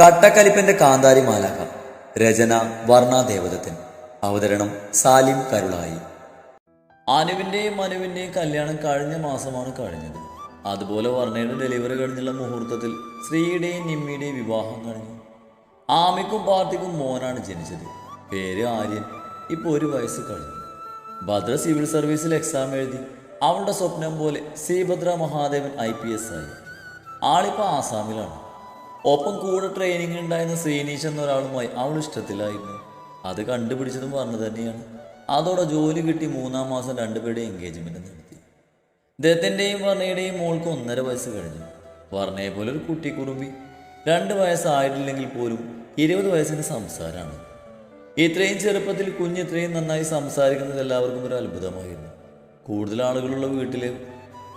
കട്ടക്കലിപ്പന്റെ കാന്താരി മാലാക രചന വർണാദേവതത്തിൻ അവതരണം സാലിം കരുളായി. അനുവിന്റെയും മനുവിന്റെയും കല്യാണം കഴിഞ്ഞ മാസമാണ് കഴിഞ്ഞത്. അതുപോലെ വർണയുടെ ഡെലിവറി കഴിഞ്ഞുള്ള മുഹൂർത്തത്തിൽ ശ്രീയുടെയും നിമ്മിയുടെയും വിവാഹം കഴിഞ്ഞു. ആമിക്കും പാർട്ടിക്കും മോനാണ് ജനിച്ചത്. പേര് ആര്യൻ. ഇപ്പോൾ ഒരു വയസ്സ് കഴിഞ്ഞു. ഭദ്ര സിവിൽ സർവീസിൽ എക്സാം എഴുതി അവളുടെ സ്വപ്നം പോലെ Sreebhadra Mahadevan I P S ആയി. ആളിപ്പോൾ ആസാമിലാണ്. ഒപ്പം കൂടെ ട്രെയിനിങ് ഉണ്ടായിരുന്ന സീനീഷ് എന്ന ഒരാളുമായി അവൾ ഇഷ്ടത്തിലായിരുന്നു. അത് കണ്ടുപിടിച്ചതും പറഞ്ഞു തന്നെയാണ്. അതോടെ ജോലി കിട്ടി മൂന്നാം മാസം രണ്ടുപേരുടെ എൻഗേജ്മെന്റ് നടത്തി. ദത്തന്റെയും വർണയുടെയും മോൾക്ക് ഒന്നര വയസ്സ് കഴിഞ്ഞു. വർണയെ പോലെ ഒരു കുട്ടിക്കുറുമ്പി. രണ്ട് വയസ്സായിട്ടില്ലെങ്കിൽ പോലും ഇരുപത് വയസ്സിന് സംസാരമാണ് ഇത്രയും ചെറുപ്പത്തിൽ കുഞ്ഞ് ഇത്രയും നന്നായി സംസാരിക്കുന്നത് എല്ലാവർക്കും ഒരു അത്ഭുതമായിരുന്നു. കൂടുതൽ ആളുകളുള്ള വീട്ടിലെ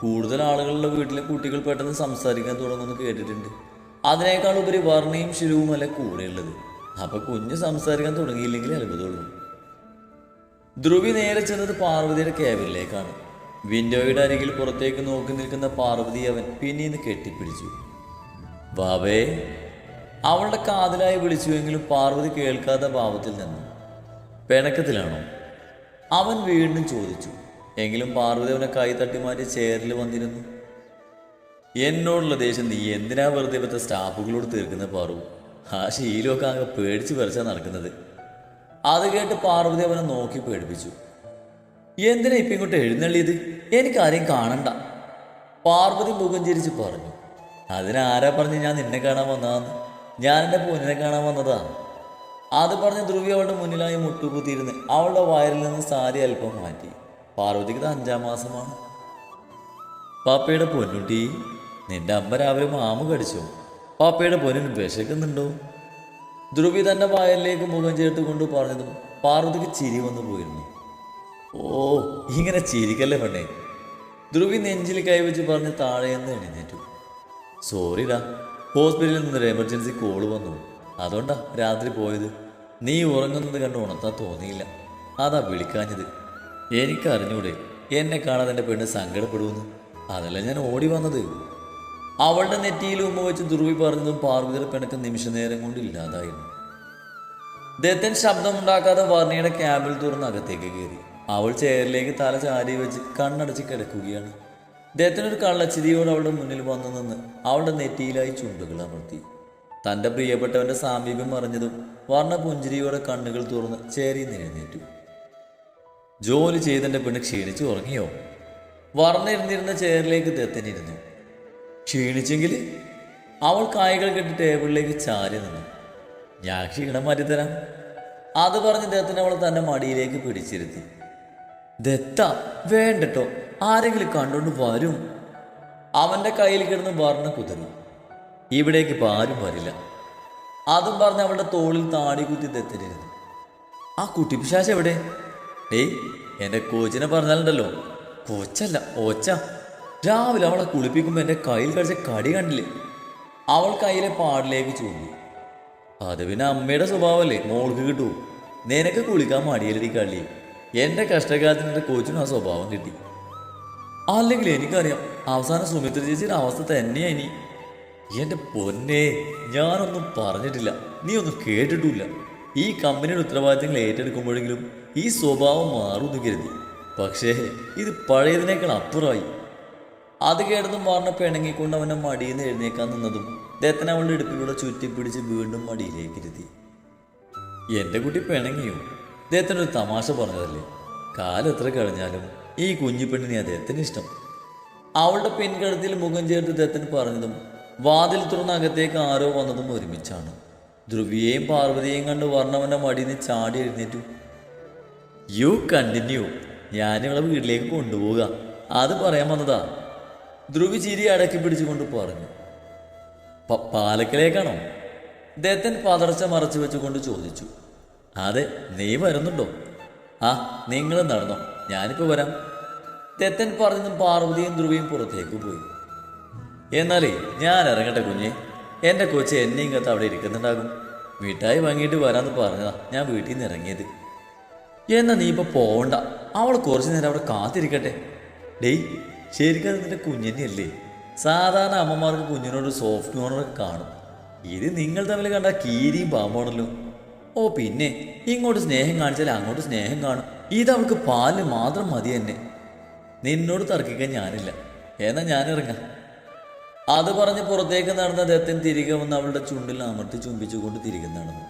കൂടുതൽ ആളുകളുള്ള വീട്ടിലെ കുട്ടികൾ പെട്ടെന്ന് സംസാരിക്കാൻ തുടങ്ങുമെന്ന് കേട്ടിട്ടുണ്ട്. അതിനേക്കാൾ ഉപരി വർണയും ശിലുവുമല്ല കൂടെയുള്ളത്. അപ്പൊ കുഞ്ഞ് സംസാരിക്കാൻ തുടങ്ങിയില്ലെങ്കിൽ അത്ഭുതമുള്ളൂ. ധ്രുവി നേരെ ചെന്നത് പാർവതിയുടെ ക്യാബിനിലേക്കാണ് വിൻഡോയുടെ അരികിൽ പുറത്തേക്ക് നോക്കി നിൽക്കുന്ന പാർവതി അവൻ പിന്നീന്ന് കെട്ടിപ്പിടിച്ചു. ബാബേ അവളുടെ കാതിലായി വിളിച്ചുവെങ്കിലും പാർവതി കേൾക്കാത്ത ഭാവത്തിൽ നിന്നു. പിണക്കത്തിലാണോ? അവൻ വീണ്ടും ചോദിച്ചു. എങ്കിലും പാർവതി അവനെ കൈ തട്ടി മാറ്റി ചേരിൽ വന്നിരുന്നു. എന്നോടുള്ള ദേഷ്യം നീ എന്തിനാ വെറുതെ ഇവിടുത്തെ സ്റ്റാഫുകളോട് തീർക്കുന്ന പാറു? ആ ശീലമൊക്കെ അങ്ങ് പേടിച്ച് പറിച്ചാ നടക്കുന്നത്. അത് കേട്ട് പാർവതി അവനെ നോക്കി പേടിപ്പിച്ചു. എന്തിനാ ഇപ്പം ഇങ്ങോട്ട് എഴുന്നള്ളിയത്? എനിക്കാരെയും കാണണ്ട. പാർവതി മുഖം ചിരിച്ച് പറഞ്ഞു അതിനാരാ പറഞ്ഞ് ഞാൻ നിന്നെ കാണാൻ വന്നതാന്ന്? ഞാൻ എന്റെ പൊന്നിനെ കാണാൻ വന്നതാണ് അത് പറഞ്ഞ് ധ്രുവി അവളുടെ മുന്നിലായി മുട്ടുകുത്തിയിരുന്ന് അവളുടെ വയറിൽ നിന്ന് സാരി അല്പം മാറ്റി. പാർവതിക്ക് അഞ്ചാം മാസമാണ്. പാപ്പയുടെ പൊന്നുട്ടി നിന്റെ അമ്മ രാവിലെ മാമു കടിച്ചോ. പാപ്പയുടെ പൊന്നിന് വിശക്കുന്നുണ്ടോ? ധ്രുവി തന്റെ വയലിലേക്ക് മുഖം ചേർത്ത് കൊണ്ട് പറഞ്ഞതും പാർവതിക്ക് ചിരി വന്നു പോയിരുന്നു. ഓ ഇങ്ങനെ ചിരിക്കല്ലേ പെണ്ണേ? ധ്രുവി നെഞ്ചിൽ കൈവച്ച് പറഞ്ഞ് താഴെയെന്ന് എഴുന്നേറ്റു. സോറിടാ ഹോസ്പിറ്റലിൽ നിന്നൊരു എമർജൻസി കോൾ വന്നു. അതുകൊണ്ടാ രാത്രി പോയത്. നീ ഉറങ്ങുന്നത് കണ്ട് ഉണർത്താൻ തോന്നിയില്ല. അതാ വിളിക്കാഞ്ഞത്. എനിക്കറിഞ്ഞൂടെ എന്നെ കാണാൻ എന്റെ പെണ്ണ് സങ്കടപ്പെടുമെന്ന്. അതല്ല ഞാൻ ഓടി വന്നത്? അവളുടെ നെറ്റിയിൽ ഉമ്മ വെച്ച് ധ്രുവി പറഞ്ഞതും പാർവതിയുടെ പിണക്ക് നിമിഷ നേരം കൊണ്ട് ഇല്ലാതായിരുന്നു. ദത്തൻ ശബ്ദമുണ്ടാക്കാതെ വർണയുടെ ക്യാബിൽ തുറന്ന് അകത്തേക്ക് കയറി. അവൾ ചെയറിലേക്ക് തല ചാരി വെച്ച് കണ്ണടച്ച് കിടക്കുകയാണ്. ദത്തൻ ഒരു കള്ളച്ചിരിയോട് അവളുടെ മുന്നിൽ വന്നു നിന്ന് അവളുടെ നെറ്റിയിലായി ചുണ്ടുകൾ അമർത്തി. തന്റെ പ്രിയപ്പെട്ടവന്റെ സാമീപ്യം അറിഞ്ഞതും വർണ പുഞ്ചിരിയോടെ കണ്ണുകൾ തുറന്ന് ചേരി എഴുന്നേറ്റു. ജോലി ചെയ്തെന്റെ പെണ്ണ് ക്ഷീണിച്ചു ഉറങ്ങിയോ? വർണ ഇരുന്നിരുന്ന ചെയറിലേക്ക് ദത്തനിരുന്നു ക്ഷീണിച്ചെങ്കിൽ അവൾ കായ്കൾ കെട്ടി ടേബിളിലേക്ക് ചാരി നിന്നു. ഞാൻ ക്ഷീണം മാറ്റിത്തരാം അത് പറഞ്ഞ് ദത്തിന് അവൾ തന്റെ മടിയിലേക്ക് പിടിച്ചിരുത്തി. ദത്ത വേണ്ടട്ടോ ആരെങ്കിലും കണ്ടുകൊണ്ട് വരും. അവന്റെ കയ്യിൽ കിടന്ന് വർണ കുതിർന്നു. ഇവിടേക്ക് ഇപ്പം ആരും വരില്ല. അതും പറഞ്ഞ് അവളുടെ തോളിൽ താടി കുത്തി ദത്തനിരുന്നു. ആ കുട്ടി പിശാശ് എവിടെ? ഏയ് എന്റെ കോച്ചിനെ പറഞ്ഞാലുണ്ടല്ലോ. കോച്ചല്ല ഓച്ച. രാവിലെ അവളെ കുളിപ്പിക്കുമ്പോൾ എന്റെ കയ്യിൽ കഴിച്ച കടി കണ്ടില്ലേ? അവൾ കയ്യിലെ പാടിലേക്ക് ചൂണ്ടി. അത് പിന്നെ അമ്മയുടെ സ്വഭാവമല്ലേ മോൾക്ക് കിട്ടൂ. നിനക്ക് കുളിക്കാൻ മടിയല്ലടി കള്ളി. എന്റെ കഷ്ടകാലത്തിന് എന്റെ കോച്ചിനും ആ സ്വഭാവം കിട്ടി. അല്ലെങ്കിൽ എനിക്കറിയാം അവസാനം സുമിത്ര ചേച്ചിയുടെ അവസ്ഥ തന്നെയാ ഇനി. എന്റെ പൊന്നെ ഞാനൊന്നും പറഞ്ഞിട്ടില്ല. നീ ഒന്നും കേട്ടിട്ടില്ല ഈ കമ്പനിയുടെ ഉത്തരവാദിത്തങ്ങൾ ഏറ്റെടുക്കുമ്പോഴെങ്കിലും ഈ സ്വഭാവം മാറുമെന്ന് കരുതി. പക്ഷേ ഇത് പഴയതിനേക്കാൾ അപ്പുറമായി. അത് കേട്ടതും പറഞ്ഞ പിണങ്ങിക്കൊണ്ട് അവനെ മടിയിൽ നിന്ന് എഴുന്നേക്കാൻ നിന്നതും ദത്തൻ അവളുടെ ഇടുപ്പിലൂടെ ചുറ്റിപ്പിടിച്ച് വീണ്ടും മടിയിലേക്ക് ഇരുത്തി. എന്റെ കുട്ടി പിണങ്ങിയോ? അദ്ദേഹത്തിന് ഒരു തമാശ പറഞ്ഞതല്ലേ? കാലെത്ര കഴിഞ്ഞാലും ഈ കുഞ്ഞു പെണ്ണിനെ അദ്ദേഹത്തിന് ഇഷ്ടം. അവളുടെ പിൻകടത്തിൽ മുഖം ചേർത്ത് ദത്തൻ പറഞ്ഞതും വാതിൽ തുറന്ന അകത്തേക്ക് ആരോ വന്നതും ഒരുമിച്ചാണ്. ധ്രുവിയെയും പാർവതിയെയും കണ്ട് വർണവന്റെ മടിയിൽ ചാടി എഴുന്നേറ്റു. യു കണ്ടിന്യൂ ഇവളെ വീട്ടിലേക്ക് കൊണ്ടുപോവുക. അത് പറയാൻ വന്നതാ. ധ്രുവി ചിരി അടക്കി പിടിച്ചുകൊണ്ട് പറഞ്ഞു. "പ- പാലക്കിലേക്കാണോ? ദത്തൻ പതർച്ച മറച്ചു വെച്ചുകൊണ്ട് ചോദിച്ചു. അതെ നീ വരുന്നുണ്ടോ? ആ നിങ്ങൾ നടന്നോ. ഞാനിപ്പോ വരാം. ദത്തൻ പറഞ്ഞതും പാർവതിയും ധ്രുവിയും പുറത്തേക്ക് പോയി. എന്നാലേ ഞാൻ ഇറങ്ങട്ടെ കുഞ്ഞെ. എന്റെ കൊച്ചു എന്നെയും കത്ത് അവിടെ ഇരിക്കുന്നുണ്ടാകും. മിഠായി വാങ്ങിയിട്ട് വരാന്ന് പറഞ്ഞതാ ഞാൻ വീട്ടിൽ നിന്ന് ഇറങ്ങിയത്. എന്നാ നീ ഇപ്പൊ പോവണ്ട അവൾ കുറച്ചു നേരം അവിടെ കാത്തിരിക്കട്ടെ. ഡേയ് ശരിക്കും നിന്റെ കുഞ്ഞിനെയല്ലേ സാധാരണ അമ്മമാർക്ക് കുഞ്ഞിനോട് സോഫ്റ്റ് കോർണറൊക്കെ കാണും. ഇത് നിങ്ങൾ തമ്മിൽ കണ്ട കീരിയും പാമ്പാണല്ലോ ഓ പിന്നെ ഇങ്ങോട്ട് സ്നേഹം കാണിച്ചാൽ അങ്ങോട്ട് സ്നേഹം കാണും. ഇത് അവൾക്ക് പാൽ മാത്രം മതി തന്നെ. നിന്നോട് തർക്കിക്കാൻ ഞാനില്ല. എന്നാ ഞാനിറങ്ങാം അത് പറഞ്ഞ് പുറത്തേക്ക് നടന്ന ദത്തൻ തിരികെ വന്ന് അവളുടെ ചുണ്ടിൽ അമർത്തി ചുംബിച്ചുകൊണ്ട് തിരികെ നടന്നു.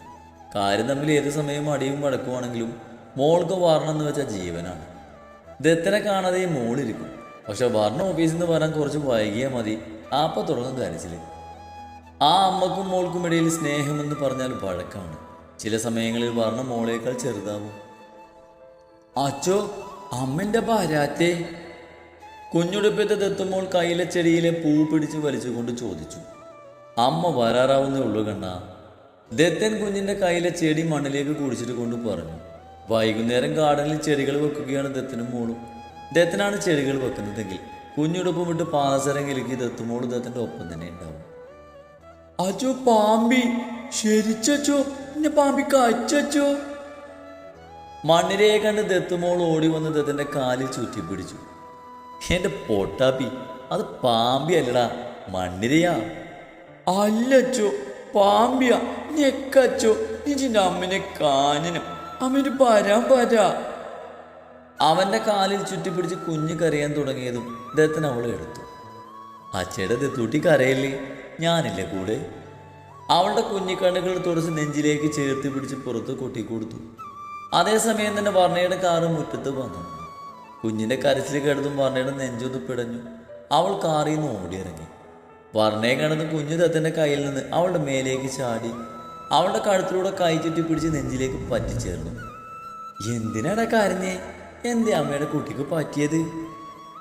കാര്യം തമ്മിൽ ഏത് സമയം അടിയും വഴക്കുവാണെങ്കിലും മോൾക്ക് വർണം എന്ന് വെച്ച ജീവനാണ്. ദത്തനെ കാണാതെ മോളിരിക്കും. പക്ഷെ വർണ ഓഫീസിൽ നിന്ന് വരാൻ കുറച്ച് വൈകിയാൽ മതി. ആപ്പ തുടങ്ങും കരച്ചിൽ ആ അമ്മക്കും മോൾക്കും ഇടയിൽ സ്നേഹമെന്ന് പറഞ്ഞാൽ വഴക്കാണ്. ചില സമയങ്ങളിൽ വർണ മോളേക്കാൾ ചെറുതാവും. അച്ചോ അമ്മന്റെ ഭാരാത്തെ കുഞ്ഞുടുപ്പത്തെ ദത്തുമോൾ കയ്യിലെ ചെടിയിലെ പൂ പിടിച്ച് വലിച്ചുകൊണ്ട് ചോദിച്ചു. അമ്മ വരാറാവുന്നേ ഉള്ളൂ കണ്ണ. ദത്തൻ കുഞ്ഞിന്റെ കയ്യിലെ ചെടി മണ്ണിലേക്ക് കുടിച്ചിട്ട് കൊണ്ട് പറഞ്ഞു. വൈകുന്നേരം ഗാർഡനിൽ ചെടികൾ വെക്കുകയാണ് ദത്തനും മോളും. ദത്തനാണ് ചെടികൾ വെക്കുന്നതെങ്കിൽ കുഞ്ഞുടുപ്പം വിട്ട് പാദസരം കിലുക്കി ദത്തുമോൾ ദത്തന്റെ ഒപ്പം തന്നെ ഉണ്ടാവും. അച്ചോ പാമ്പി ശരിച്ചോ എന്നെ പാമ്പി കച്ചോ മണ്ണിരയെ കണ്ട് ദത്തുമോൾ ഓടി വന്ന് ദത്തന്റെ കാലിൽ ചുറ്റി പിടിച്ചു. എന്റെ പൊട്ടാപ്പി അത് പാമ്പി അല്ലടാ മണ്ണിരയാ. അല്ലച്ചോ പാമ്പിയാ ഞെക്കച്ചോ നിന്റെ അമ്മനെ കാഞ്ഞനും അമ്മന് പരാ പരാ അവന്റെ കാലിൽ ചുറ്റിപ്പിടിച്ച് കുഞ്ഞ് കരയാൻ തുടങ്ങിയതും ദത്തൻ അവളെ എടുത്തു. അച്ഛയുടെ ദത്തൂട്ടി കരയല്ലേ? ഞാനില്ലേ കൂടെ? അവളുടെ കുഞ്ഞിക്കണ്ണുകൾ തുടച്ച് നെഞ്ചിലേക്ക് ചേർത്ത് പിടിച്ച് പുറത്ത് കൊട്ടിക്കൊടുത്തു. അതേസമയം തന്നെ വർണയുടെ കാറ് മുറ്റത്ത് വന്നു. കുഞ്ഞിന്റെ കരച്ചിൽ കിടന്നും വർണയുടെ നെഞ്ചൊന്ന് പിടഞ്ഞു. അവൾ കാറിൽ നിന്ന് ഓടിയിറങ്ങി. വർണയെ കിടന്ന് കുഞ്ഞു ദത്തന്റെ കയ്യിൽ നിന്ന് അവളുടെ മേലേക്ക് ചാടി അവളുടെ കഴുത്തിലൂടെ കൈ ചുറ്റി പിടിച്ച് നെഞ്ചിലേക്ക് പറ്റിച്ചേർന്നു. എന്തിനാടാ കരഞ്ഞേ? എന്തേ അമ്മയുടെ കുട്ടിക്ക് പറ്റിയത്?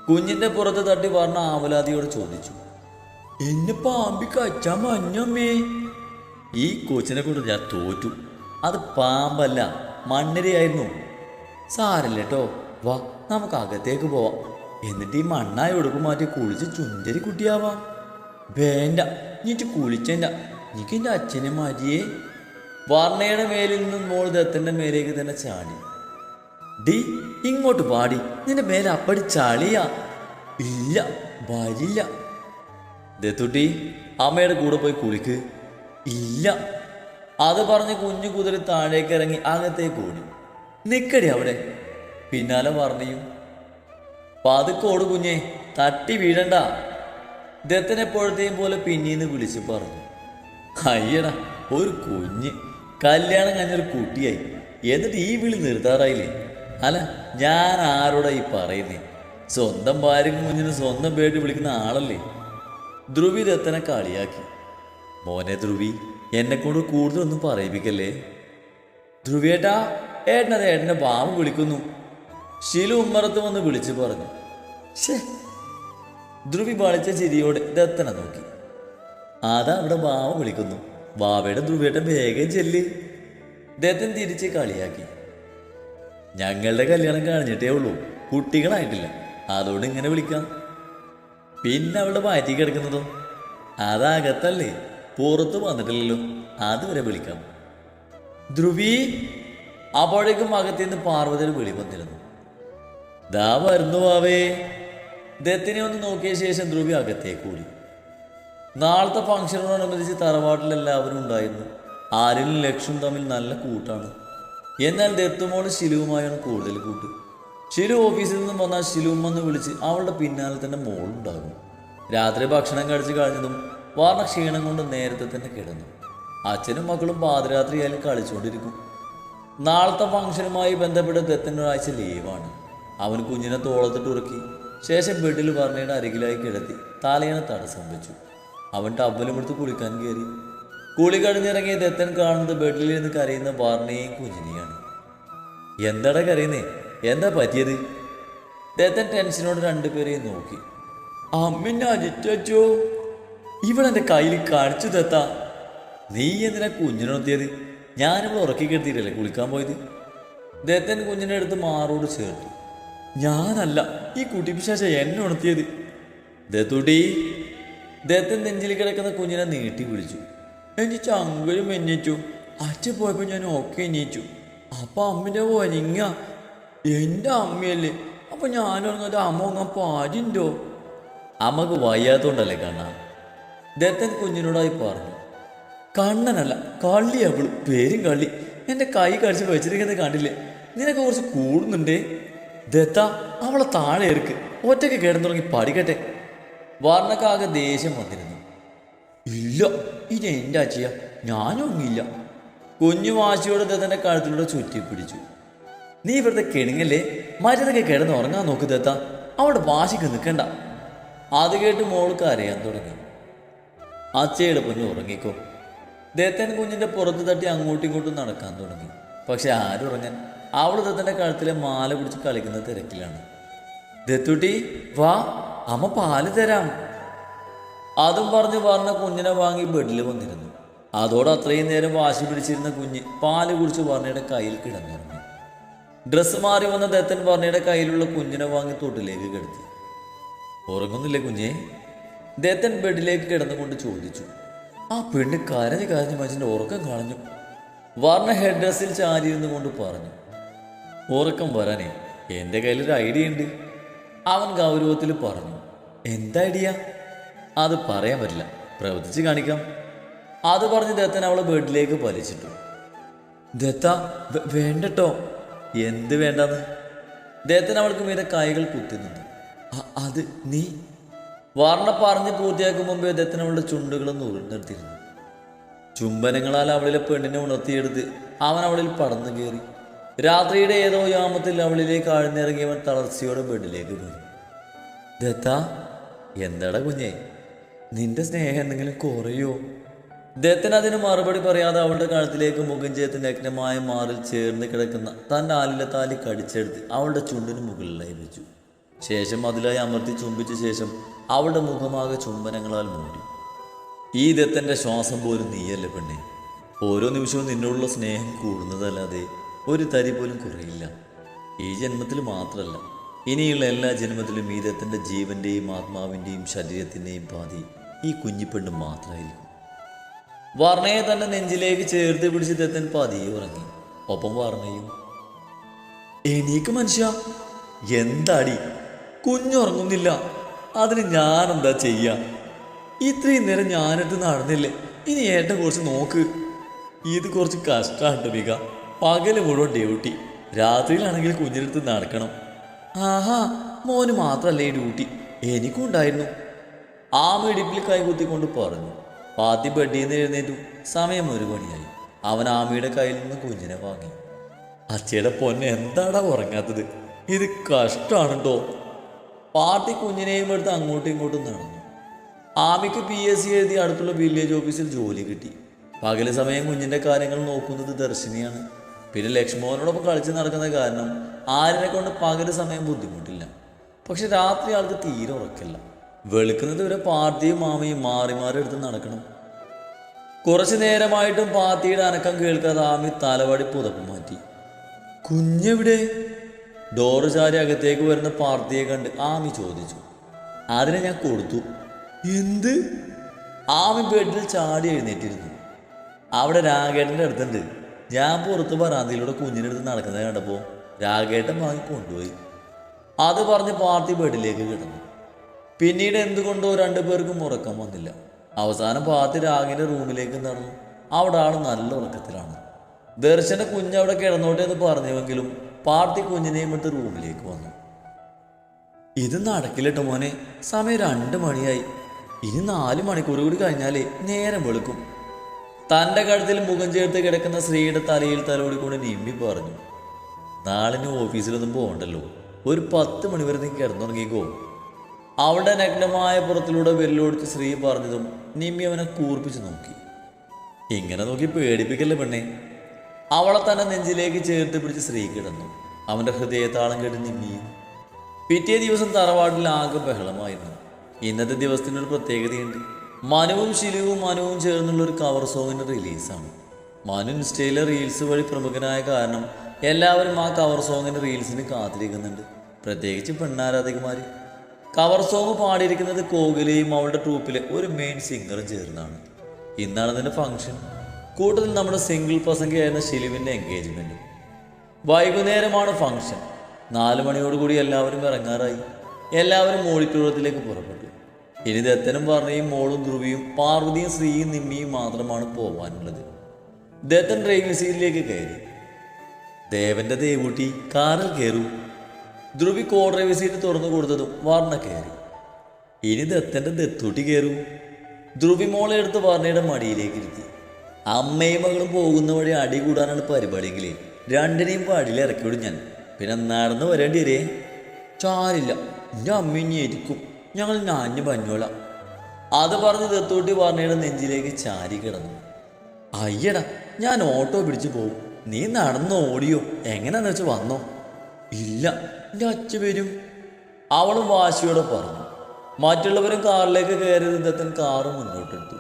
കുഞ്ഞിന്റെ പുറത്ത് തട്ടി പറഞ്ഞ ആവലാതിയോട് ചോദിച്ചു. എന്നെ പാമ്പി കച്ചാ മഞ്ഞമ്മേ ഈ കൊച്ചിനെ കൊണ്ട് ഞാൻ തോറ്റു. അത് പാമ്പല്ല മണ്ണിരയായിരുന്നു. സാരല്ല കേട്ടോ വാ നമുക്ക് അകത്തേക്ക് പോവാം. എന്നിട്ട് ഈ മണ്ണായി ഒടുക്കും മാറ്റി കുളിച്ച് ചുന്തരി കുട്ടിയാവാം. വേണ്ട നീറ്റ് കുളിച്ചേണ്ട. എനിക്ക് എന്റെ അച്ഛനെ മാറ്റിയേ. വർണയുടെ മേലിൽ നിന്നും മോൾ ദത്തന്റെ മേലേക്ക് തന്നെ ചാടി. ഡി ഇങ്ങോട്ട് പാടി നിന്റെ മേലെ അപ്പടി ചളിയാ. ഇല്ല വരില്ല. ദത്തുട്ടി അമ്മയുടെ കൂടെ പോയി കുളിക്ക്. ഇല്ല. അത് പറഞ്ഞ് കുഞ്ഞു കുതിരി താഴേക്ക് ഇറങ്ങി അകത്തേക്ക് ഓടി. നിക്കടി അവിടെ. പിന്നാലെ പറഞ്ഞയും പതുക്കോട് കുഞ്ഞെ തട്ടി വീഴണ്ട. ദത്തനെപ്പോഴത്തെയും പോലെ പിന്നീന്ന് വിളിച്ച് പറഞ്ഞു. അയ്യടാ ഒരു കുഞ്ഞ്. കല്യാണം കഴിഞ്ഞൊരു കുട്ടിയായി. എന്നിട്ട് ഈ വിളി നിർത്താറായില്ലേ? അല്ല ഞാൻ ആരോടാ ഈ പറയുന്നേ? സ്വന്തം ഭാര്യക്കും മുന്നിന് സ്വന്തം പേര് വിളിക്കുന്ന ആളല്ലേ? ധ്രുവി രത്തനെ കളിയാക്കി. മോനെ ധ്രുവി എന്നെ കൊണ്ട് കൂടുതലൊന്നും പറയിപ്പിക്കല്ലേ? ധ്രുവിയേട്ടാ ഏട്ടനത് ഏട്ടനെ പാമ്പ് വിളിക്കുന്നു. ശിലു ഉമ്മറത്ത് വന്ന് വിളിച്ചു പറഞ്ഞു. ധ്രുവി വളിച്ച ചിരിയോടെ ദത്തനെ നോക്കി. അതാ അവിടെ ബാവ വിളിക്കുന്നു. ബാവയുടെ ധ്രുവിയുടെ വേഗം ചെല്ല്. ദത്തൻ തിരിച്ച് കളിയാക്കി. ഞങ്ങളുടെ കല്യാണം കഴിഞ്ഞിട്ടേ ഉള്ളൂ. കുട്ടികളായിട്ടില്ല. അതുകൊണ്ട് ഇങ്ങനെ വിളിക്കാം. പിന്നെ അവളുടെ മാറ്റി കിടക്കുന്നതോ? അതകത്തല്ലേ. പുറത്ത് വന്നിട്ടില്ലല്ലോ. അതുവരെ വിളിക്കാം. ധ്രുവി അപ്പോഴേക്കും അകത്തു നിന്ന് പാർവതിയുടെ വിളി വന്നിരുന്നു. ദാ വരുന്നു ആവേ ദത്തിനെ ഒന്ന് നോക്കിയ ശേഷം ധ്രുവി അകത്തേക്ക് കൂടി നാളത്തെ ഫംഗ്ഷനോടനുബന്ധിച്ച് തറവാട്ടിൽ എല്ലാവരും ഉണ്ടായിരുന്നു. ആരിലും ലക്ഷ്യം തമ്മിൽ നല്ല കൂട്ടാണ്. എന്നാൽ ദത്തുമോൾ ശിലുവുമായാണ് കൂടുതൽ കൂട്ട്. ശിലു ഓഫീസിൽ നിന്നും വന്നാൽ ശിലുമ്മ എന്ന് വിളിച്ച് അവളുടെ പിന്നാലെ തന്നെ മോളുണ്ടാകും രാത്രി ഭക്ഷണം കഴിച്ച് കഴിഞ്ഞതും വാർണ ക്ഷീണം കൊണ്ട് നേരത്തെ തന്നെ കിടന്നു. അച്ഛനും മക്കളും പാതിരാത്രിയായാലും കളിച്ചുകൊണ്ടിരിക്കും നാളത്തെ ഫംഗ്ഷനുമായി ബന്ധപ്പെട്ട് ദത്തന്റെ ഒരാഴ്ച ലീവാണ്. അവൻ കുഞ്ഞിനെ തോളത്തിട്ട് ഉറക്കി ശേഷം ബെഡിൽ വർണയുടെ അരികിലായി കിടത്തി തലയണ തടസ്സം വെച്ചു. അവൻ ടബലും എടുത്ത് കുളിക്കാൻ കയറി. കുളി കഴിഞ്ഞിറങ്ങിയ ദത്തൻ കാണുന്നത് ബെഡിൽ നിന്ന് കരയുന്ന വാർണയും കുഞ്ഞിനെയാണ്. എന്താടാ കരയുന്നേ? എന്താ പറ്റിയത്? ദത്തൻ ടെൻഷനോട് രണ്ടുപേരെയും നോക്കി. അമ്മിന്നെ അജിറ്റോ ഇവളെന്റെ കയ്യിൽ കാണിച്ചു തത്ത. നീ എന്തിനാ കുഞ്ഞിനുണർത്തിയത് ഞാനിവിടെ ഉറക്കി കെടുത്തിട്ടല്ലേ കുളിക്കാൻ പോയത്? ദത്തൻ കുഞ്ഞിന്റെ അടുത്ത് മാറോട് ചേർത്തു. ഞാനല്ല ഈ കുട്ടിപ്പിശാശ എന്നെ ഉണർത്തിയത്. ദത്തുട്ടി ദത്തൻ നെഞ്ചിൽ കിടക്കുന്ന കുഞ്ഞിനെ നീട്ടി വിളിച്ചു എനിക്ക് ചങ്കലും എണ്ണിച്ചു അച്ഛൻ പോയപ്പോൾ ഞാൻ ഒക്കെ എണ്ണിച്ചു അപ്പൊ അമ്മിന്റെ വരിങ്ങ എന്റെ അമ്മയല്ലേ. അപ്പൊ ഞാനുറങ്ങാതെ അമ്മ ഉറങ്ങാൻ പാടിണ്ടോ? അമ്മയ്ക്ക് വയ്യാത്തോണ്ടല്ലേ കണ്ണ. ദത്തൻ കുഞ്ഞിനോടായി പറഞ്ഞു. കണ്ണനല്ല കള്ളി അവൾ. പേരും കള്ളി. എന്റെ കൈ കടിച്ച് വെച്ചിരിക്കുന്നത് കണ്ടില്ലേ? നിനക്ക് കുറച്ച് കൂടുന്നുണ്ടേ? ദത്ത അവളെ താഴെ ഇറക്ക്. ഒറ്റയ്ക്ക് കിടന്നു തുടങ്ങി പഠിക്കട്ടെ. വർണക്കാകെ ദേഷ്യം വന്നിരുന്നു. ഇല്ല ഇത് എന്റെ അച്ഛയ ഞാനൊന്നുമില്ല. കുഞ്ഞു വാശിയോടെ തന്നെ കഴുത്തിലൂടെ ചുറ്റി പിടിച്ചു നീ ഇവിടുത്തെ കിണുങ്ങല്ലേ? മറ്റേതൊക്കെ കിടന്ന് ഉറങ്ങാൻ നോക്ക് ദത്ത അവിടെ വാശിക്ക് നിൽക്കണ്ട അത് കേട്ട് മോൾക്ക് അറിയാൻ തുടങ്ങി. അച്ഛയുടെ പൊന്നു ഉറങ്ങിക്കോ. ദത്തൻ കുഞ്ഞിന്റെ പുറത്ത് തട്ടി അങ്ങോട്ടും ഇങ്ങോട്ടും നടക്കാൻ തുടങ്ങി. പക്ഷെ ആരും ഉറങ്ങാൻ? അവൾ ദത്തന്റെ കഴുത്തിലെ മാല പിടിച്ച് കളിക്കുന്ന തിരക്കിലാണ്. ദത്തുട്ടി വാ അമ്മ പാൽ തരാം. അതും പറഞ്ഞ് പറഞ്ഞ കുഞ്ഞിനെ വാങ്ങി ബെഡിൽ വന്നിരുന്നു. അതോടെ അത്രയും നേരം വാശി പിടിച്ചിരുന്ന കുഞ്ഞ് പാൽ കുടിച്ച് വർണയുടെ കയ്യിൽ കിടന്നുറങ്ങി. ഡ്രസ്സ് മാറി വന്ന ദത്തൻ വർണയുടെ കയ്യിലുള്ള കുഞ്ഞിനെ വാങ്ങി തൊട്ടിലേക്ക് കിടത്തി. ഉറങ്ങുന്നില്ലേ കുഞ്ഞേ? ദത്തൻ ബെഡിലേക്ക് കിടന്നുകൊണ്ട് ചോദിച്ചു. ആ പെണ്ണ് കരഞ്ഞ് കരഞ്ഞ് മനുഷ്യന്റെ ഉറക്കം കളഞ്ഞു. വർണ ഹെഡ് ഡ്രസ്സിൽ ചാരിയിരുന്നു കൊണ്ട് പറഞ്ഞു. ഉറക്കം വരാനേ എന്റെ കയ്യിലൊരു ഐഡിയ ഉണ്ട്. അവൻ ഗൗരവത്തിൽ പറഞ്ഞു. എന്താ ഐഡിയ? അത് പറയാൻ പറ്റില്ല. പ്രവർത്തിച്ച് കാണിക്കാം. അത് പറഞ്ഞ് ദത്തൻ അവളെ ബെഡിലേക്ക് വലിച്ചിട്ടു. ദത്ത വേണ്ടട്ടോ? എന്ത് വേണ്ടെന്ന്? ദത്തൻ അവൾക്ക് മീതെ കൈകൾ കുത്തി നിന്നു. "അ- അത് നീ? വർണ പറഞ്ഞ് പൂർത്തിയാക്കും മുമ്പേ ദത്തൻ അവളുടെ ചുണ്ടുകളൊന്ന് ഉരുണ്ടെടുത്തിരുന്നു ചുംബനങ്ങളാൽ അവളിലെ പെണ്ണിനെ ഉണർത്തിയെടുത്ത് അവൻ അവളിൽ പടന്നു കയറി. രാത്രിയുടെ ഏതോ യാമത്തിൽ അവളിലേക്ക് ആഴ്ന്നിറങ്ങിയവൻ തളർച്ചയോടെ ബെഡിലേക്ക് പോയി ദത്ത എന്താടാ കുഞ്ഞെ? നിന്റെ സ്നേഹം എന്തെങ്കിലും കുറയോ? ദത്തൻ അതിന് മറുപടി പറയാതെ അവളുടെ കഴുത്തിലേക്ക് മുഖം ചേർത്ത് നഗ്നമായ മാറിൽ ചേർന്ന് കിടക്കുന്ന തന്റെ ആലിലെ താലി കടിച്ചെടുത്ത് അവളുടെ ചുണ്ടിന് മുകളിലായി വെച്ചു. ശേഷം അതിലായി അമർത്തി ചുംബിച്ച ശേഷം അവളുടെ മുഖമാകെ ചുംബനങ്ങളാൽ മൂടി. ഈ ദത്തന്റെ ശ്വാസം പോലും നീയല്ല പെണ്ണെ? ഓരോ നിമിഷവും നിന്നോടുള്ള സ്നേഹം കൂടുന്നതല്ലാതെ ഒരു തരി പോലും കുറയില്ല. ഈ ജന്മത്തിൽ മാത്രമല്ല ഇനിയുള്ള എല്ലാ ജന്മത്തിലും ഈ ദത്തന്റെ ജീവന്റെയും ആത്മാവിന്റെയും ശരീരത്തിന്റെയും പാതി ഈ കുഞ്ഞിപ്പെണ്ണ് മാത്രമായിരിക്കും. വർണയെ തന്നെ നെഞ്ചിലേക്ക് ചേർത്ത് പിടിച്ച് ദത്തൻ പതിയെ ഉറങ്ങി. ഒപ്പം വർണയും എനിക്ക് മനുഷ്യ എന്താടി? കുഞ്ഞുറങ്ങുന്നില്ല. അതിന് ഞാൻ എന്താ ചെയ്യ? ഇത്രയും നേരം ഞാനിട്ട് നടന്നില്ലേ? ഇനി ഏട്ട കുറച്ച് നോക്ക്. ഇത് കുറച്ച് കഷ്ടമാണ് മിക പകൽ മുഴുവൻ ഡ്യൂട്ടി. രാത്രിയിലാണെങ്കിൽ കുഞ്ഞിനടുത്ത് നടക്കണം. ആഹാ മോന് മാത്രമല്ലേ ഡ്യൂട്ടി. എനിക്കും ഉണ്ടായിരുന്നു. ആ മിടിപ്പിൽ കൈകുത്തിക്കൊണ്ട് പറഞ്ഞു പാത്തി ബെഡിൽ നിന്ന് എഴുന്നേറ്റു. സമയം ഒരു മണിയായി. അവൻ ആമയുടെ കയ്യിൽ നിന്ന് കുഞ്ഞിനെ വാങ്ങി. അച്ചയുടെ പൊന്നെ എന്താടാ ഉറങ്ങാത്തത്? ഇത് കഷ്ടമാണ് കേട്ടോ പാർട്ടി കുഞ്ഞിനെയും എടുത്ത് അങ്ങോട്ടും ഇങ്ങോട്ടും നടന്നു. ആമയ്ക്ക് പി എസ് സി എഴുതി അടുത്തുള്ള വില്ലേജ് ഓഫീസിൽ ജോലി കിട്ടി. പകൽ സമയം കുഞ്ഞിന്റെ കാര്യങ്ങൾ നോക്കുന്നത് ദർശിനിയാണ്. പിന്നെ ലക്ഷ്മോനോടൊപ്പം കളിച്ച് നടക്കുന്ന കാരണം ആരിനെ കൊണ്ട് പകൽ സമയം ബുദ്ധിമുട്ടില്ല. പക്ഷെ രാത്രി ആൾക്ക് തീരെ ഉറക്കില്ല. വെളുക്കുന്നത് വരെ പാർട്ടിയും മാമയും മാറി മാറി എടുത്ത് നടക്കണം. കുറച്ചു നേരമായിട്ടും പാർട്ടിയുടെ അനക്കം കേൾക്കാതെ ആമി തലവടി പുതപ്പ് മാറ്റി. കുഞ്ഞെവിടെ? ഡോറ് ചാരി അകത്തേക്ക് വരുന്ന പാർട്ടിയെ കണ്ട് ആമി ചോദിച്ചു. അതിനെ ഞാൻ കൊടുത്തു. എന്ത്? ആമി ബെഡിൽ ചാടി എഴുന്നേറ്റിരുന്നു. അവിടെ രാഗേട്ടന്റെ അടുത്തുണ്ട്. ഞാൻ പുറത്ത് പരാതിയിലൂടെ കുഞ്ഞിന്റെ അടുത്ത് നടക്കുന്നത് കണ്ടപ്പോൾ രാഗേട്ടൻ വാങ്ങി കൊണ്ടുപോയി. അത് പറഞ്ഞ് പാർട്ടി ബെഡിലേക്ക് കിടന്നു. പിന്നീട് എന്തുകൊണ്ടോ രണ്ടു പേർക്കും ഉറക്കം വന്നില്ല. അവസാനം പാത്തി രാഗിന്റെ റൂമിലേക്ക് നടന്നു. അവിടെ ആൾ നല്ല ഉറക്കത്തിലാണ്. ദർശന കുഞ്ഞ് അവിടെ കിടന്നോട്ടെ എന്ന് പറഞ്ഞുവെങ്കിലും പാർത്തി കുഞ്ഞിനെയും ഇട്ട് റൂമിലേക്ക് വന്നു. ഇത് നടക്കില്ലട്ടോ മോനെ. സമയം രണ്ട് മണിയായി. ഇനി നാല് മണിക്കൂർ കൂടി കഴിഞ്ഞാലേ നേരം വെളുക്കും. തന്റെ കഴുത്തിൽ മുഖം ചേർത്ത് കിടക്കുന്ന സ്ത്രീയുടെ തലയിൽ തലോടിക്കൊണ്ട് നിമ്മി പറഞ്ഞു. നാളിന് ഓഫീസിലൊന്നും പോകണ്ടല്ലോ. ഒരു പത്ത് മണിവരെ നീ കിടന്നുറങ്ങിക്കോ. അവളുടെ നഗ്നമായ പുറത്തിലൂടെ വെല്ലോടിച്ച് സ്ത്രീ പറഞ്ഞതും നിമ്മി അവനെ കൂർപ്പിച്ച് നോക്കി. ഇങ്ങനെ നോക്കി പേടിപ്പിക്കല്ലേ പെണ്ണേ? അവളെ തന്നെ നെഞ്ചിലേക്ക് ചേർത്ത് പിടിച്ച് സ്ത്രീ കിടന്നു. അവന്റെ ഹൃദയത്താളം കേട്ട് നിമ്മിയും പിറ്റേ ദിവസം തറവാട്ടിൽ ആകെ ബഹളമായിരുന്നു. ഇന്നത്തെ ദിവസത്തിനൊരു പ്രത്യേകതയുണ്ട്. മനുവും ശിലുവും മനുവും ചേർന്നുള്ള ഒരു കവർ സോങ്ങിന്റെ റിലീസാണ് മനു ഇൻസ്റ്റയിലെ റീൽസ് വഴി പ്രമുഖനായ കാരണം എല്ലാവരും ആ കവർ സോങ്ങിന്റെ റീൽസിന് കാത്തിരിക്കുന്നുണ്ട്. പ്രത്യേകിച്ച് പെണ്ണാരാധികമാര്. കവർ സോങ് പാടിയിരിക്കുന്നത് കോകിലയും അവളുടെ ട്രൂപ്പിലെ ഒരു മെയിൻ സിംഗറും ചേർന്നാണ്. ഇന്നാണ് അതിന്റെ ഫംഗ്ഷൻ കൂട്ടത്തിൽ നമ്മുടെ സിംഗിൾ പ്രസംഗിയായിരുന്ന ഷിലിവിന്റെ എൻഗേജ്മെന്റ് വൈകുന്നേരമാണ് ഫംഗ്ഷൻ നാല് മണിയോടുകൂടി എല്ലാവരും ഇറങ്ങാറായി. എല്ലാവരും ഓഡിറ്റോറിയത്തിലേക്ക് പുറപ്പെട്ടു. ഇനി ദത്തനും പറഞ്ഞയും മോളും ധ്രുവിയും പാർവതിയും ശ്രീയും നിമ്മിയും മാത്രമാണ് പോവാനുള്ളത്. ദത്തൻ ഡ്രൈവിംഗ് സീറ്റിലേക്ക് കയറി. ദേവന്റെ ദേവൂട്ടി കാറിൽ കയറൂ. ധ്രുവി കോ വിസീറ്റ് സീറ്റ് തുറന്നു കൊടുത്തതും വാർണ കയറി. ഇനി ദത്തന്റെ ദത്തൂട്ടി കയറൂ. ധ്രുവി മോളെ എടുത്ത് വർണയുടെ മടിയിലേക്ക് ഇരുത്തി അമ്മയും മകളും പോകുന്ന വഴി അടി കൂടാനാണ് പരിപാടിയെങ്കിൽ രണ്ടിനെയും പാടിയിൽ ഇറക്കി വിടും ഞാൻ. പിന്നെ നടന്നു വരേണ്ടി വരേ ചാരില്ല. എന്റെ അമ്മ ഇരിക്കും ഞങ്ങൾ നാഞ്ഞു പഞ്ഞോള. അത് പറഞ്ഞ് ദത്തൂട്ടി വാർണയുടെ നെഞ്ചിലേക്ക് ചാരി കിടന്നു. അയ്യടാ ഞാൻ ഓട്ടോ പിടിച്ചു പോകും നീ നടന്ന് ഓടിയോ എങ്ങനെയാണെന്ന് വെച്ച് വന്നോ? ഇല്ല. എന്റെ അച്ഛ വരും. അവളും വാശിയോടെ പറഞ്ഞു മറ്റുള്ളവരും കാറിലേക്ക് കയറിയതിന്റെ കാറ് മുന്നോട്ടെടുത്തു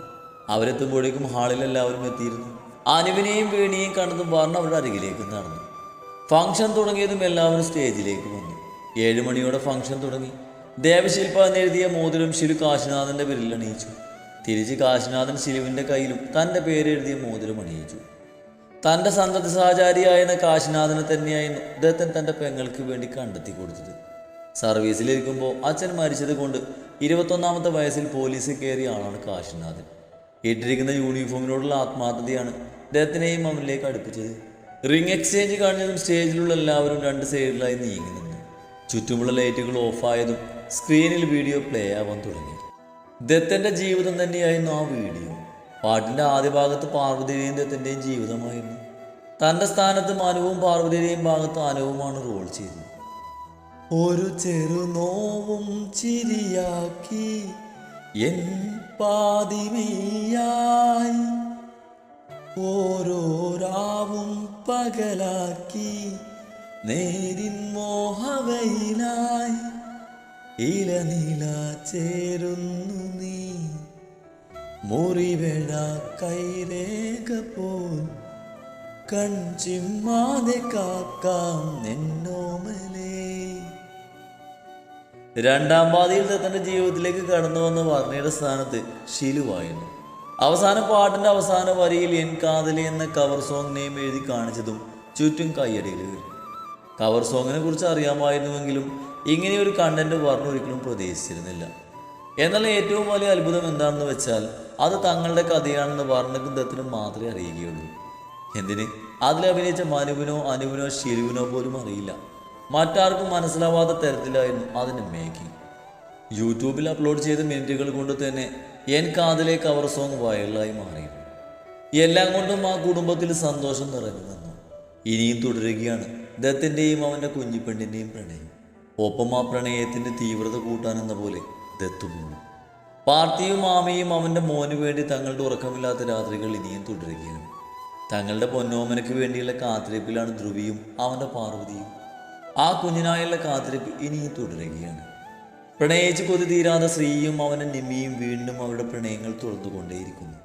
അവരെത്തുമ്പോഴേക്കും ഹാളിൽ എല്ലാവരും എത്തിയിരുന്നു. അനുവിനെയും വീണിയും കണ്ടതും പറഞ്ഞ് അവരുടെ അരികിലേക്ക് നടന്നു. ഫംഗ്ഷൻ തുടങ്ങിയതും എല്ലാവരും സ്റ്റേജിലേക്ക് വന്നു. ഏഴുമണിയോടെ ഫംഗ്ഷൻ തുടങ്ങി. ദേവശില്പ എന്നെഴുതിയ മോതിരം ശിലു കാശിനാഥന്റെ പേരിൽ അണിയിച്ചു. തിരിച്ച് കാശിനാഥൻ ശിരുവിന്റെ കയ്യിലും തന്റെ പേരെഴുതിയ മോതിരം അണിയിച്ചു. തന്റെ സന്തതി സഹചാരിയായ കാശിനാഥനെ തന്നെയായിരുന്നു ദത്തൻ തന്റെ പെങ്ങൾക്ക് വേണ്ടി കണ്ടെത്തി കൊടുത്തത്. സർവീസിലിരിക്കുമ്പോൾ അച്ഛൻ മരിച്ചത് കൊണ്ട് ഇരുപത്തൊന്നാമത്തെ വയസ്സിൽ പോലീസിൽ കയറിയ ആളാണ് കാശിനാഥൻ. ഇട്ടിരിക്കുന്ന യൂണിഫോമിനോടുള്ള ആത്മാർത്ഥതയാണ് അദ്ദേഹത്തിനെയും അവനിലേക്ക് അടുപ്പിച്ചത്. റിംഗ് എക്സ്ചേഞ്ച് കഴിഞ്ഞതും സ്റ്റേജിലുള്ള എല്ലാവരും രണ്ട് സൈഡിലായി നീങ്ങി നിന്നു. ചുറ്റുമുള്ള ലൈറ്റുകൾ ഓഫായതും സ്ക്രീനിൽ വീഡിയോ പ്ലേ ആവാൻ തുടങ്ങി. ദത്തന്റെ ജീവിതം തന്നെയായിരുന്നു ആ വീഡിയോ. പാട്ടിന്റെ ആദ്യ ഭാഗത്ത് പാർവതിയുടെയും ദത്തന്റെയും ജീവിതമായിരുന്നു. തന്റെ സ്ഥാനത്ത് മനുവും പാർവതിയുടെയും ഭാഗത്ത് അനുവുമാണ് റോൾ ചെയ്തത്. ഒരു ചെറുനോവും ചിരിയാക്കി എൻ പാതിമയായി ഓരോ രാവും പകലാക്കി നേരിൻ മോഹവയിലായി ഇലനില ചേരുന്നു നീ. മുറിവേഴ കൈരേഖ പോൽ കൺചിമ്മാതെ കാക്കാം നിന്നോമലേ. രണ്ടാം പാതിയിൽ തന്റെ ജീവിതത്തിലേക്ക് കടന്നു വന്ന വർണയുടെ സ്ഥാനത്ത് ശിലുവായിരുന്നു അവസാന പാട്ടിന്റെ അവസാന വരിയിൽ എൻ കാതലി എന്ന കവർ സോങ് നെയിം എഴുതി കാണിച്ചതും ചുറ്റും കയ്യടിയിൽ കയറി കവർ സോങ്ങിനെ കുറിച്ച് അറിയാമായിരുന്നുവെങ്കിലും ഇങ്ങനെ ഒരു കണ്ടന്റ് വർണ ഒരിക്കലും പ്രതീക്ഷിച്ചിരുന്നില്ല. എന്നാൽ ഏറ്റവും വലിയ അത്ഭുതം എന്താണെന്ന് വെച്ചാൽ അത് തങ്ങളുടെ കഥയാണെന്ന് വർണക്കും ദത്തിനും മാത്രമേ അറിയുകയുള്ളൂ. എന്തിന്? അതിൽ അഭിനയിച്ച മനുവിനോ അനുവിനോ ശിരുവിനോ പോലും അറിയില്ല. മറ്റാർക്കും മനസ്സിലാവാത്ത തരത്തിലായിരുന്നു അതിന്റെ മേക്കിംഗ് യൂട്യൂബിൽ അപ്ലോഡ് ചെയ്ത മിനിറ്റുകൾ കൊണ്ട് തന്നെ എൻ കാതിലെ കവർ സോങ് വൈറലായി മാറി. എല്ലാം കൊണ്ടും ആ കുടുംബത്തിൽ സന്തോഷം നിറഞ്ഞു നിന്നു. ഇനിയും തുടരുകയാണ് ദത്തിന്റെയും അവന്റെ കുഞ്ഞിപ്പെണ്ണിന്റെയും പ്രണയം. ഒപ്പം ആ പ്രണയത്തിന്റെ തീവ്രത കൂട്ടാനെന്ന പോലെ ദത്തു വീണു പാർത്തിയും മാമിയും അവന്റെ മോന് വേണ്ടി തങ്ങളുടെ ഉറക്കമില്ലാത്ത രാത്രികൾ ഇനിയും തുടരുകയാണ്. തങ്ങളുടെ പൊന്നോമനയ്ക്ക് വേണ്ടിയുള്ള കാത്തിരിപ്പിലാണ് ധ്രുവിയും അവന്റെ പാർവതിയും. ആ കുഞ്ഞിനായുള്ള കാത്തിരിപ്പ് ഇനിയും തുടരുകയാണ്. പ്രണയിച്ച് കൊതി തീരാതെ ശ്രീയും അവന്റെ നിമ്മിയും വീണ്ടും അവരുടെ പ്രണയങ്ങൾ തുറന്നുകൊണ്ടേയിരിക്കുന്നു.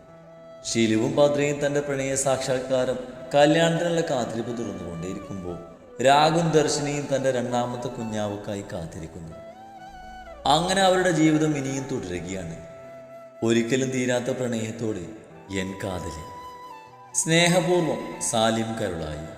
ശിലുവും ഭദ്രയും തന്റെ പ്രണയ സാക്ഷാത്കാരം കല്യാണത്തിനുള്ള കാത്തിരിപ്പ് തുറന്നുകൊണ്ടേയിരിക്കുമ്പോൾ രാഗും ദർശിനിയും തന്റെ രണ്ടാമത്തെ കുഞ്ഞാവുക്കായി കാത്തിരിക്കുന്നു. അങ്ങനെ അവരുടെ ജീവിതം ഇനിയും തുടരുകയാണ്. ഒരിക്കലും തീരാത്ത പ്രണയത്തോടെ എൻ കാതലി സ്നേഹപൂർവം സാലിം കരുളായി.